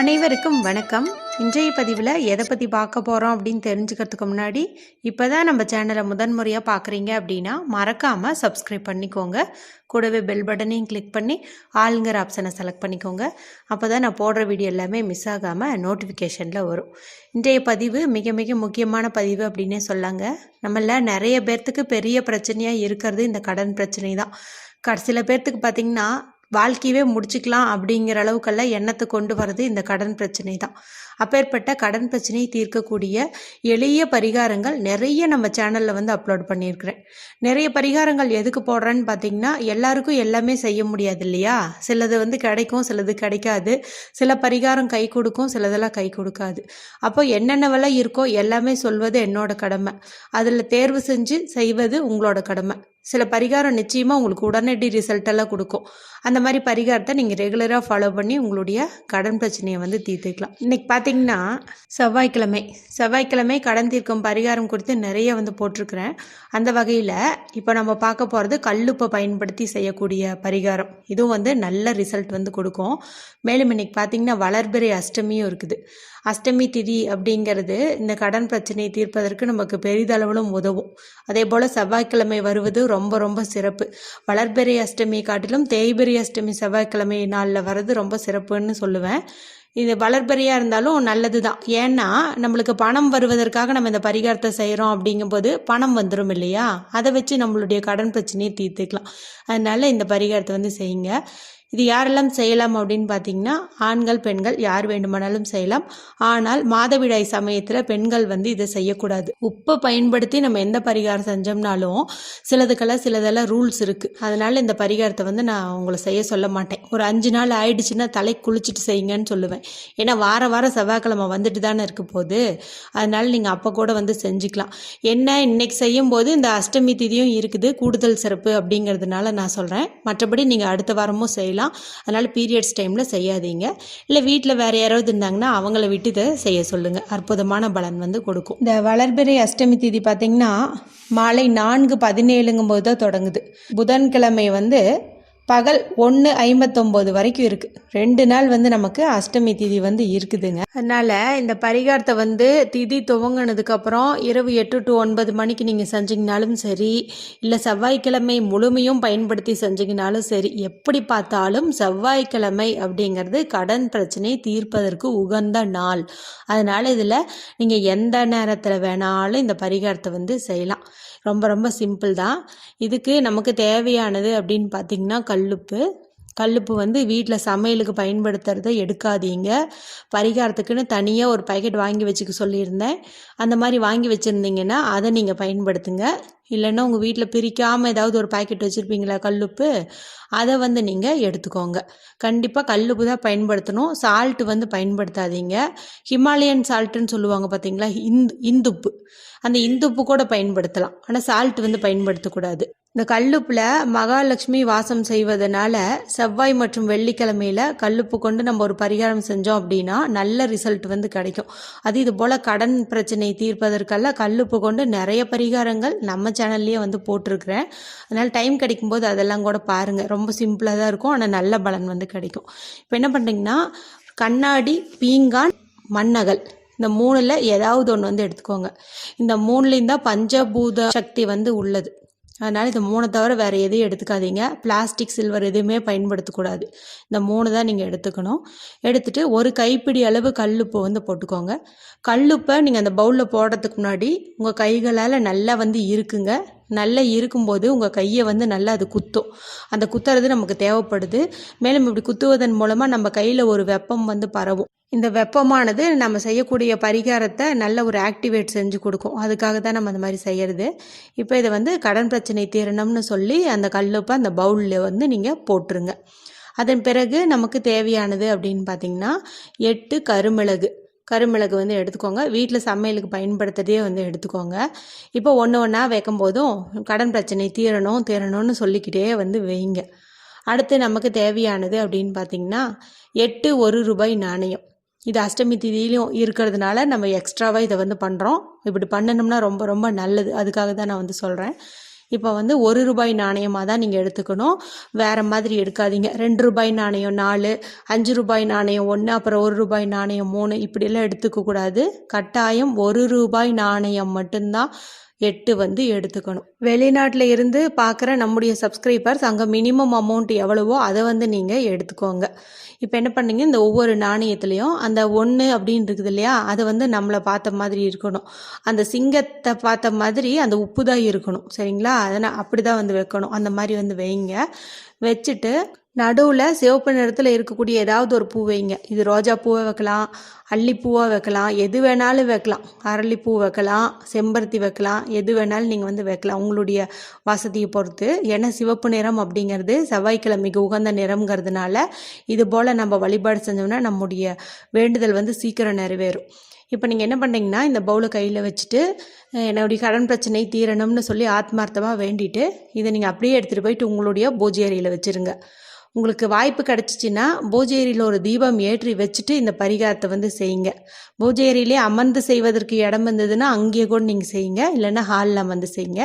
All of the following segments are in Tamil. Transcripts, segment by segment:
அனைவருக்கும் வணக்கம். இன்றைய பதிவில் எதை பற்றி பார்க்க போகிறோம் அப்படின்னு தெரிஞ்சுக்கிறதுக்கு முன்னாடி இப்போ தான் நம்ம சேனலை முதன்முறையாக பார்க்குறீங்க அப்படின்னா மறக்காமல் சப்ஸ்கிரைப் பண்ணிக்கோங்க. கூடவே பெல் பட்டனையும் கிளிக் பண்ணி ஆளுங்கிற ஆப்ஷனை செலக்ட் பண்ணிக்கோங்க. அப்போ தான் நான் போடுற வீடியோ எல்லாமே மிஸ் ஆகாமல் நோட்டிஃபிகேஷனில் வரும். இன்றைய பதிவு மிக மிக முக்கியமான பதிவு அப்படின்னே சொல்லாங்க நம்மள நிறைய பேர்த்துக்கு பெரிய பிரச்சனையாக இருக்கிறது இந்த கடன் பிரச்சனை தான் க சில பேர்த்துக்கு பார்த்திங்கன்னா வாழ்க்கையவே முடிச்சுக்கலாம் அப்படிங்கிற அளவுக்கெல்லாம் எண்ணத்தை கொண்டு வர்றது இந்த கடன் பிரச்சனை தான் அப்பேற்பட்ட கடன் பிரச்சனையை தீர்க்கக்கூடிய எளிய பரிகாரங்கள் நிறைய நம்ம சேனலில் வந்து அப்லோட் பண்ணியிருக்கிறேன். நிறைய பரிகாரங்கள் எதுக்கு போடுறேன்னு பார்த்தீங்கன்னா எல்லாருக்கும் எல்லாமே செய்ய முடியாது இல்லையா? சிலது வந்து கிடைக்கும் சிலது கிடைக்காது. சில பரிகாரம் கை கொடுக்கும் சிலதெல்லாம் கை கொடுக்காது. அப்போ என்னென்னவெல்லாம் இருக்கோ எல்லாமே சொல்வது என்னோட கடமை. அதில் தேர்வு செஞ்சு செய்வது உங்களோட கடமை. சில பரிகாரம் நிச்சயமாக உங்களுக்கு உடனடி ரிசல்ட்டெல்லாம் கொடுக்கும். அந்த மாதிரி பரிகாரத்தை நீங்கள் ரெகுலராக ஃபாலோ பண்ணி உங்களுடைய கடன் பிரச்சனையை வந்து தீர்த்துக்கலாம். இன்றைக்கி பார்த்தீங்கன்னா செவ்வாய்க்கிழமை. செவ்வாய்க்கிழமை கடன் தீர்க்கும் பரிகாரம் குறித்து நிறைய வந்து போட்டிருக்கிறேன். அந்த வகையில் இப்போ நம்ம பார்க்க போகிறது கல்லுப்பை பயன்படுத்தி செய்யக்கூடிய பரிகாரம். இதுவும் வந்து நல்ல ரிசல்ட் வந்து கொடுக்கும். மேலும் இன்றைக்கி பார்த்தீங்கன்னா வளர்பிறை அஷ்டமியும் இருக்குது. அஷ்டமி திதி அப்படிங்கிறது இந்த கடன் பிரச்சனையை தீர்ப்பதற்கு நமக்கு பெரிதளவிலும் உதவும். அதே போல் செவ்வாய்க்கிழமை வருவது ரொம்ப ரொம்ப சிறப்பு. வளர்பெரிய அஷ்டமி காட்டிலும் தேய்பெரி அஷ்டமி செவ்வாய்க்கிழமை நாளில் வர்றது ரொம்ப சிறப்புன்னு சொல்லுவேன். இது வளர்பறையாக இருந்தாலும் நல்லது தான் ஏன்னா நம்மளுக்கு பணம் வருவதற்காக நம்ம இந்த பரிகாரத்தை செய்கிறோம் அப்படிங்கும்போது பணம் வந்துடும் இல்லையா? அதை வச்சு நம்மளுடைய கடன் பிரச்சனையை தீர்த்துக்கலாம். அதனால் இந்த பரிகாரத்தை வந்து செய்யுங்க. இது யாரெல்லாம் செய்யலாம் அப்படின்னு பார்த்தீங்கன்னா ஆண்கள் பெண்கள் யார் வேண்டுமானாலும் செய்யலாம். ஆனால் மாதவிடாய் சமயத்தில் பெண்கள் வந்து இதை செய்யக்கூடாது. உப்பை பயன்படுத்தி நம்ம எந்த பரிகாரம் செஞ்சோம்னாலும் சிலதுக்கெல்லாம் சிலதெல்லாம் ரூல்ஸ் இருக்குது அதனால் இந்த பரிகாரத்தை வந்து நான் உங்களை செய்ய சொல்ல மாட்டேன். ஒரு அஞ்சு நாள் ஆயிடுச்சுன்னா தலை குளிச்சுட்டு செய்யுங்கன்னு சொல்லுவேன். ஏன்னா வார வாரம் செவ்வாய்க்கிழமை வந்துட்டு தானே இருக்க போது அதனால் நீங்கள் அப்போ கூட வந்து செஞ்சுக்கலாம். என்ன இன்னைக்கு செய்யும் போது இந்த அஷ்டமி திதியும் இருக்குது. கூடுதல் சிறப்பு அப்படிங்கிறதுனால நான் சொல்கிறேன் மற்றபடி நீங்கள் அடுத்த வாரமும் செய்யலாம். அதனால் பீரியட்ஸ் டைமில் செய்யாதீங்க. இல்லை வீட்டில் வேறு யாராவது இருந்தாங்கன்னா அவங்கள விட்டு இதை செய்ய சொல்லுங்கள் அற்புதமான பலன் வந்து கொடுக்கும். இந்த வளர்பிறை அஷ்டமி தேதி பார்த்திங்கன்னா மாலை நான்கு பதினேழுங்கும் போது தான் தொடங்குது. புதன்கிழமை வந்து பகல் ஒன்று ஐம்பத்தொம்போது வரைக்கும் இருக்குது ரெண்டு நாள் வந்து நமக்கு அஷ்டமி திதி வந்து இருக்குதுங்க. அதனால் இந்த பரிகாரத்தை வந்து திதி துவங்கினதுக்கப்புறம் இரவு எட்டு டு ஒன்பது மணிக்கு நீங்கள் செஞ்சிங்கனாலும் சரி இல்லை செவ்வாய்க்கிழமை முழுமையும் பயன்படுத்தி செஞ்சிங்கனாலும் சரி எப்படி பார்த்தாலும் செவ்வாய்க்கிழமை அப்படிங்கிறது கடன் பிரச்சனையை தீர்ப்பதற்கு உகந்த நாள். அதனால் இதில் நீங்கள் எந்த நேரத்தில் வேணாலும் இந்த பரிகாரத்தை வந்து செய்யலாம். ரொம்ப ரொம்ப சிம்பிள் தான். இதுக்கு நமக்கு தேவையானது அப்படின்னு பார்த்திங்கன்னா கல்லுப்பு. கல்லுப்பு வந்து வீட்டில் சமையலுக்கு பயன்படுத்துகிறத எடுக்காதீங்க. பரிகாரத்துக்குன்னு தனியாக ஒரு பாக்கெட் வாங்கி வச்சுக்க சொல்லியிருந்தேன். அந்த மாதிரி வாங்கி வச்சுருந்தீங்கன்னா அதை நீங்கள் பயன்படுத்துங்க. இல்லைன்னா உங்கள் வீட்டில் பிரிக்காமல் ஏதாவது ஒரு பாக்கெட் வச்சுருப்பீங்களா கல்லுப்பு? அதை வந்து நீங்கள் எடுத்துக்கோங்க. கண்டிப்பாக கல்லுப்பு தான் பயன்படுத்தணும். சால்ட்டு வந்து பயன்படுத்தாதீங்க. ஹிமாலயன் சால்ட்டுன்னு சொல்லுவாங்க பார்த்தீங்களா இந்து இந்துப்பு. அந்த இந்துப்பு கூட பயன்படுத்தலாம். ஆனால் சால்ட் வந்து பயன்படுத்தக்கூடாது. இந்த கல்லுப்பில் மகாலட்சுமி வாசம் செய்வதனால செவ்வாய் மற்றும் வெள்ளிக்கிழமையில் கல்லுப்பு கொண்டு நம்ம ஒரு பரிகாரம் செஞ்சோம் அப்படின்னா நல்ல ரிசல்ட் வந்து கிடைக்கும். அது இது போல் கடன் பிரச்சனை தீர்ப்பதற்கெல்லாம் கல்லுப்பு கொண்டு நிறைய பரிகாரங்கள் நம்ம சேனல்லையே வந்து போட்டிருக்கிறேன். அதனால் டைம் கிடைக்கும்போது அதெல்லாம் கூட பாருங்கள் ரொம்ப சிம்பிளாக தான் இருக்கும். ஆனால் நல்ல பலன் வந்து கிடைக்கும். இப்போ என்ன பண்ணுறீங்கன்னா கண்ணாடி பீங்கான் மண்ணகல். இந்த மூணில் ஏதாவது ஒன்று வந்து எடுத்துக்கோங்க. இந்த மூணுலேயும் தான் பஞ்சபூத சக்தி வந்து உள்ளது. அதனால் இந்த மூணை தவிர வேறு எதையும் எடுத்துக்காதீங்க. பிளாஸ்டிக் சில்வர் எதுவுமே பயன்படுத்தக்கூடாது. இந்த மூணு தான் நீங்கள் எடுத்துக்கணும். எடுத்துகிட்டு ஒரு கைப்பிடி அளவு கல்லுப்பு வந்து போட்டுக்கோங்க. கல்லுப்பை நீங்கள் அந்த பவுலில் போடுறதுக்கு முன்னாடி உங்கள் கைகளால் நல்லா வந்து இருக்குங்க. நல்லா இருக்கும்போது உங்கள் கையை வந்து நல்லா அது குத்தும். அந்த குத்துறது நமக்கு தேவைப்படுது. மேலும் இப்படி குத்துவதன் மூலமாக நம்ம கையில் ஒரு வெப்பம் வந்து பரவும். இந்த வெப்பமானது நம்ம செய்யக்கூடிய பரிகாரத்தை நல்ல ஒரு ஆக்டிவேட் செஞ்சு கொடுக்கும். அதுக்காக தான் நம்ம அந்த மாதிரி செய்கிறது இப்போ இதை வந்து கடன் பிரச்சனை தீரணும்னு சொல்லி அந்த கல்லுப்பை அந்த பவுலில் வந்து நீங்கள் போட்டுருங்க. அதன் பிறகு நமக்கு தேவையானது அப்படின்னு பார்த்தீங்கன்னா எட்டு கருமிளகு. கருமிளகு வந்து எடுத்துக்கோங்க. வீட்டில் சமையலுக்கு பயன்படுத்துறதே வந்து எடுத்துக்கோங்க. இப்போ ஒன்று ஒன்றா வைக்கும் போதும் கடன் பிரச்சனை தீரணும் தீரணும்னு சொல்லிக்கிட்டே வந்து வைங்க. அடுத்து நமக்கு தேவையானது அப்படின்னு பார்த்தீங்கன்னா எட்டு ஒரு ரூபாய் நாணயம். இது அஷ்டமி திதியிலும் இருக்கிறதுனால நம்ம எக்ஸ்ட்ராவாக இதை வந்து பண்ணுறோம் இப்படி பண்ணணும்னா ரொம்ப ரொம்ப நல்லது. அதுக்காக தான் நான் வந்து சொல்கிறேன் இப்போ வந்து ஒரு ரூபாய் நாணயமாக தான் நீங்கள் எடுத்துக்கணும். வேறு மாதிரி எடுக்காதீங்க. ரெண்டு ரூபாய் நாணயம் நாலு அஞ்சு ரூபாய் நாணயம் ஒன்று அப்புறம் ஒரு ரூபாய் நாணயம் மூணு இப்படியெல்லாம் எடுத்துக்க கூடாது. கட்டாயம் ஒரு ரூபாய் நாணயம் மட்டும்தான் எட்டு வந்து எடுத்துக்கணும். வெளிநாட்டில் இருந்து பார்க்குற நம்முடைய சப்ஸ்கிரைபர்ஸ் அங்கே மினிமம் அமௌண்ட் எவ்வளவோ அதை வந்து நீங்கள் எடுத்துக்கோங்க. இப்போ என்ன பண்ணீங்க? இந்த ஒவ்வொரு நாணயத்துலேயும் அந்த ஒன்று அப்படின்னு இருக்குது இல்லையா அது வந்து நம்மளை பார்த்த மாதிரி இருக்கணும். அந்த சிங்கத்தை பார்த்த மாதிரி அந்த உப்பு தான் இருக்கணும். சரிங்களா? அதனால் அப்படி தான் வந்து வைக்கணும். அந்த மாதிரி வந்து வைங்க. வச்சுட்டு நடுவில் சிவப்பு நிறத்தில் இருக்கக்கூடிய ஏதாவது ஒரு பூ வைங்க. இது ரோஜா பூவை வைக்கலாம் அல்லிப்பூவாக வைக்கலாம் எது வேணாலும் வைக்கலாம். அரளிப்பூ வைக்கலாம் செம்பருத்தி வைக்கலாம் எது வேணாலும் நீங்கள் வந்து வைக்கலாம். உங்களுடைய வசதியை பொறுத்து. ஏன்னா சிவப்பு நிறம் அப்படிங்கிறது செவ்வாய்க்கிழமைக்கு உகந்த நிறம்ங்கிறதுனால இது போல் நம்ம வழிபாடு செஞ்சோம்னா நம்முடைய வேண்டுதல் வந்து சீக்கிரம் நிறைவேறும். இப்போ நீங்கள் என்ன பண்ணுறீங்கன்னா இந்த பவுலை கையில் வச்சுட்டு என்னுடைய கடன் பிரச்சனை தீரணும்னு சொல்லி ஆத்மார்த்தமாக வேண்டிட்டு இதை நீங்கள் அப்படியே எடுத்துகிட்டு போயிட்டு உங்களுடைய பூஜை அறையில் வச்சுருங்க. உங்களுக்கு வாய்ப்பு கிடச்சிச்சின்னா பூஜேரியில் ஒரு தீபம் ஏற்றி வச்சுட்டு இந்த பரிகாரத்தை வந்து செய்யுங்க. பூஜேரியிலே அமர்ந்து செய்வதற்கு இடம் இருந்ததுன்னா அங்கேயே கூட நீங்கள் செய்யுங்க. இல்லைன்னா ஹாலில் அமர்ந்து செய்யுங்க.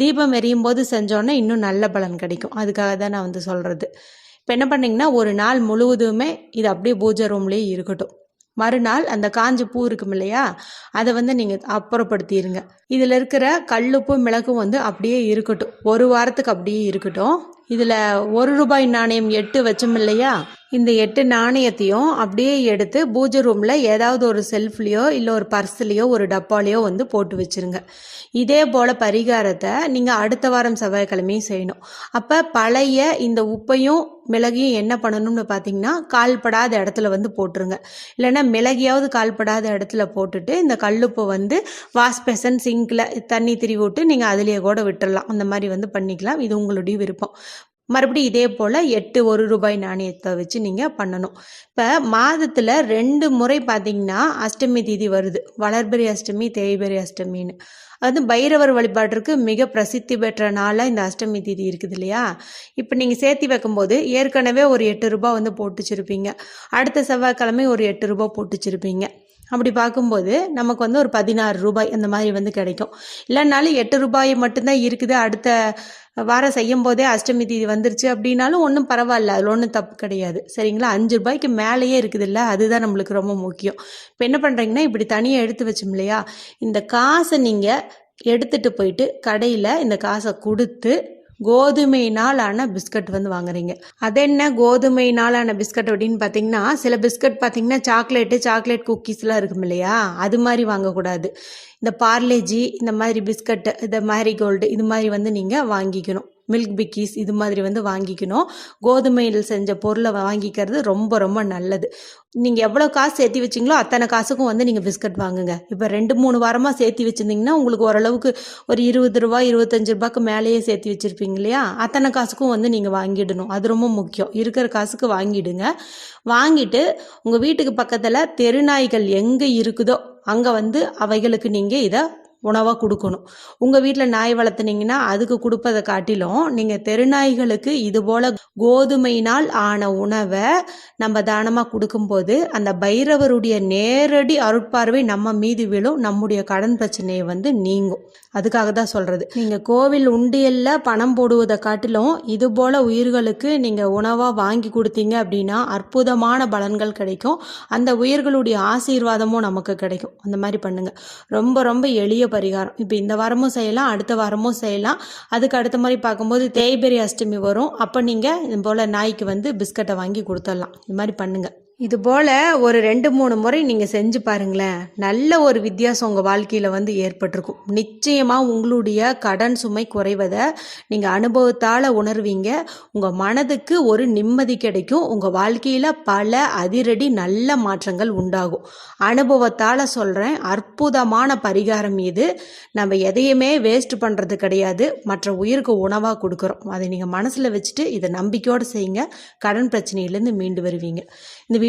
தீபம் எரியும் போது செஞ்சோன்னே இன்னும் நல்ல பலன் கிடைக்கும். அதுக்காக தான் நான் வந்து சொல்கிறது இப்போ என்ன பண்ணிங்கன்னா ஒரு நாள் முழுவதுமே இது அப்படியே பூஜை ரூம்லேயே இருக்கட்டும். மறுநாள் அந்த காஞ்ச பூ இருக்கும் இல்லையா அதை வந்து நீங்கள் அப்புறப்படுத்திடுங்க இதில் இருக்கிற கல்லுப்பும் மிளகும் வந்து அப்படியே இருக்கட்டும். ஒரு வாரத்துக்கு அப்படியே இருக்கட்டும். இதில் ஒரு ரூபாய் நாணயம் எட்டு வச்சோம் இல்லையா? இந்த எட்டு நாணயத்தையும் அப்படியே எடுத்து பூஜை ரூமில் ஏதாவது ஒரு செல்ஃப்லேயோ இல்லை ஒரு பர்ஸ்லேயோ ஒரு டப்பாலேயோ வந்து போட்டு வச்சுருங்க. இதே போல் பரிகாரத்தை நீங்கள் அடுத்த வாரம் செவ்வாய்க்கிழமையும் செய்யணும். அப்போ பழைய இந்த உப்பையும் மிளகையும் என்ன பண்ணணும்னு பார்த்தீங்கன்னா கால்படாத இடத்துல வந்து போட்டுருங்க. இல்லைன்னா மிளகியாவது கால்படாத இடத்துல போட்டுட்டு இந்த கல்லுப்பை வந்து வாஷ் பேசன் சிங்கில் தண்ணி திரிவி விட்டு நீங்கள் அதுலேயே கூட விட்டுடலாம் அந்த மாதிரி வந்து பண்ணிக்கலாம். இது உங்களுடைய விருப்பம். மறுபடியும் இதே போல் எட்டு ஒரு ரூபாய் நாணயத்தை வச்சு நீங்கள் பண்ணணும். இப்போ மாதத்தில் ரெண்டு முறை பார்த்தீங்கன்னா அஷ்டமி தீதி வருது. வளர்பெரி அஷ்டமி தேய்பெரி அஷ்டமின்னு. அது பைரவர் வழிபாட்டிற்கு மிக பிரசித்தி பெற்ற நாளாக இந்த அஷ்டமி தீதி இருக்குது இல்லையா? இப்போ நீங்கள் சேர்த்து வைக்கும்போது ஏற்கனவே ஒரு எட்டு ரூபாய் வந்து போட்டுச்சிருப்பீங்க. அடுத்த செவ்வாய்க்கிழமை ஒரு எட்டு ரூபாய் போட்டுச்சிருப்பீங்க. அப்படி பார்க்கும்போது நமக்கு வந்து ஒரு பதினாறு ரூபாய் அந்த மாதிரி வந்து கிடைக்கும். இல்லைனாலும் எட்டு ரூபாய் மட்டும்தான் இருக்குது. அடுத்த வாரம் செய்யும் போதே அஷ்டமி தீதி வந்துருச்சு அப்படின்னாலும் ஒன்றும் பரவாயில்ல. அதில் ஒன்றும் தப்பு கிடையாது. சரிங்களா? அஞ்சு ரூபாய்க்கு மேலேயே இருக்குது இல்லை அதுதான் நம்மளுக்கு ரொம்ப முக்கியம். இப்போ என்ன பண்ணுறீங்கன்னா இப்படி தனியாக எடுத்து வச்சோம் இல்லையா? இந்த காசை நீங்கள் எடுத்துகிட்டு போயிட்டு கடையில் இந்த காசை கொடுத்து கோதுமையினால் ஆன பிஸ்கட் வந்து வாங்குறீங்க. அது என்ன கோதுமையினாலான பிஸ்கட் அப்படின்னு பார்த்தீங்கன்னா சில பிஸ்கட் பார்த்தீங்கன்னா சாக்லேட்டு சாக்லேட் குக்கீஸ்லாம் இருக்கும் இல்லையா? அது மாதிரி வாங்கக்கூடாது. இந்த பார்லேஜி இந்த மாதிரி பிஸ்கட்டு இந்த மேரிகோல்டு இது மாதிரி வந்து நீங்கள் வாங்கிக்கணும். மில்க் பிக்கீஸ் இது மாதிரி வந்து வாங்கிக்கணும். கோதுமையில் செஞ்ச பொருளை வாங்கிக்கிறது ரொம்ப ரொம்ப நல்லது. நீங்கள் எவ்வளோ காசு சேர்த்தி வச்சிங்களோ அத்தனை காசுக்கும் வந்து நீங்கள் பிஸ்கட் வாங்குங்க. இப்போ ரெண்டு மூணு வாரமாக சேர்த்தி வச்சுருந்தீங்கன்னா உங்களுக்கு ஓரளவுக்கு ஒரு இருபது ரூபா இருபத்தஞ்சி ரூபாய்க்கு மேலேயே சேர்த்தி வச்சுருப்பீங்க இல்லையா? அத்தனை காசுக்கும் வந்து நீங்கள் வாங்கிடணும். அது ரொம்ப முக்கியம். இருக்கிற காசுக்கு வாங்கிடுங்க. வாங்கிட்டு உங்கள் வீட்டுக்கு பக்கத்தில் தெருநாய்கள் எங்கே இருக்குதோ அங்கே வந்து அவைகளுக்கு நீங்கள் இதை உணவாக கொடுக்கணும். உங்கள் வீட்டில் நாய் வளர்த்துனீங்கன்னா அதுக்கு கொடுப்பதை காட்டிலும் நீங்கள் தெருநாய்களுக்கு இது போல் கோதுமையினால் ஆன உணவை நம்ம தானமாக கொடுக்கும்போது அந்த பைரவருடைய நேரடி அருட்பார்வை நம்ம மீது விழும் நம்முடைய கடன் பிரச்சனையை வந்து நீங்கும். அதுக்காக தான் சொல்கிறது நீங்கள் கோவில் உண்டியலில் பணம் போடுவதை காட்டிலும் இது போல் உயிர்களுக்கு நீங்கள் உணவாக வாங்கி கொடுத்தீங்க அப்படின்னா அற்புதமான பலன்கள் கிடைக்கும். அந்த உயிர்களுடைய ஆசீர்வாதமும் நமக்கு கிடைக்கும். அந்த மாதிரி பண்ணுங்கள் ரொம்ப ரொம்ப எளிய பரிகாரம். இப்போ இந்த வாரமும் செய்யலாம் அடுத்த வாரமும் செய்யலாம். அதுக்கு அடுத்த மாதிரி பார்க்கும்போது தேய்பெரி அஷ்டமி வரும். அப்போ நீங்கள் இது போல் நாய்க்கு வந்து பிஸ்கட்டை வாங்கி கொடுத்துடலாம். இது மாதிரி பண்ணுங்கள் இது போல் ஒரு ரெண்டு மூணு முறை நீங்கள் செஞ்சு பாருங்களேன். நல்ல ஒரு வித்தியாசம் உங்கள் வாழ்க்கையில் வந்து ஏற்பட்டிருக்கும். நிச்சயமாக உங்களுடைய கடன் சுமை குறைவதை நீங்கள் அனுபவத்தால் உணர்வீங்க. உங்கள் மனதுக்கு ஒரு நிம்மதி கிடைக்கும். உங்கள் வாழ்க்கையில் பல அதிரடி நல்ல மாற்றங்கள் உண்டாகும். அனுபவத்தால் சொல்கிறேன் அற்புதமான பரிகாரம் இது. நம்ம எதையுமே வேஸ்ட் பண்ணுறது கிடையாது. மற்ற உயிருக்கு உணவாக கொடுக்குறோம். அதை நீங்கள் மனசில் வச்சுட்டு இதை நம்பிக்கையோடு செய்யுங்க. கடன் பிரச்சனையிலேருந்து மீண்டு வருவீங்க. இந்த